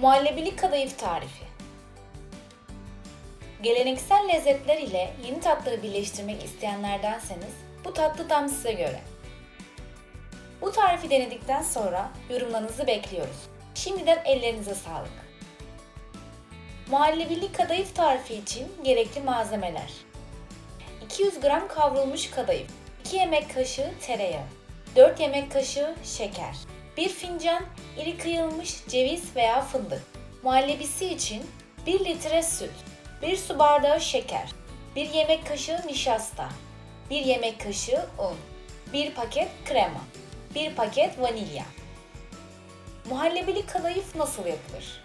Muhallebili kadayıf tarifi. Geleneksel lezzetler ile yeni tatları birleştirmek isteyenlerdenseniz bu tatlı tam size göre. Bu tarifi denedikten sonra yorumlarınızı bekliyoruz. Şimdiden ellerinize sağlık. Muhallebili kadayıf tarifi için gerekli malzemeler 200 gram kavrulmuş kadayıf 2 yemek kaşığı tereyağı 4 yemek kaşığı şeker 1 fincan iri kıyılmış ceviz veya fındık Muhallebisi için 1 litre süt 1 su bardağı şeker 1 yemek kaşığı nişasta 1 yemek kaşığı un 1 paket krema 1 paket vanilya Muhallebili kadayıf nasıl yapılır?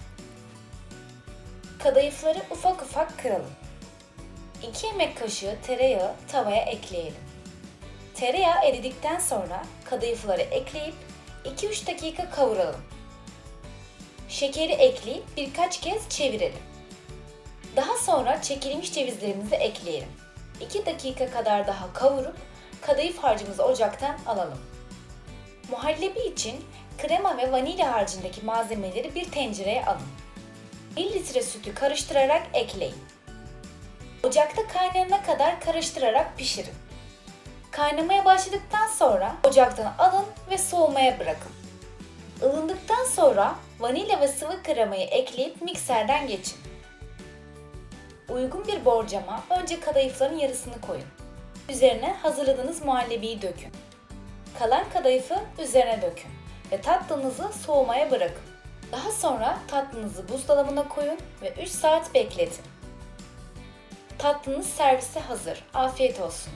Kadayıfları ufak ufak kıralım. 2 yemek kaşığı tereyağı tavaya ekleyelim. Tereyağı eridikten sonra kadayıfları ekleyip 2-3 dakika kavuralım. Şekeri ekleyip birkaç kez çevirelim. Daha sonra çekilmiş cevizlerimizi ekleyelim. 2 dakika kadar daha kavurup kadayıf harcımızı ocaktan alalım. Muhallebi için krema ve vanilya harcındaki malzemeleri bir tencereye alın. 1 litre sütü karıştırarak ekleyin. Ocakta kaynayana kadar karıştırarak pişirin. Kaynamaya başladıktan sonra ocaktan alın ve soğumaya bırakın. Ilındıktan sonra vanilya ve sıvı kremayı ekleyip mikserden geçin. Uygun bir borcama önce kadayıfların yarısını koyun. Üzerine hazırladığınız muhallebiyi dökün. Kalan kadayıfı üzerine dökün ve tatlınızı soğumaya bırakın. Daha sonra tatlınızı buzdolabına koyun ve 3 saat bekletin. Tatlınız servise hazır. Afiyet olsun.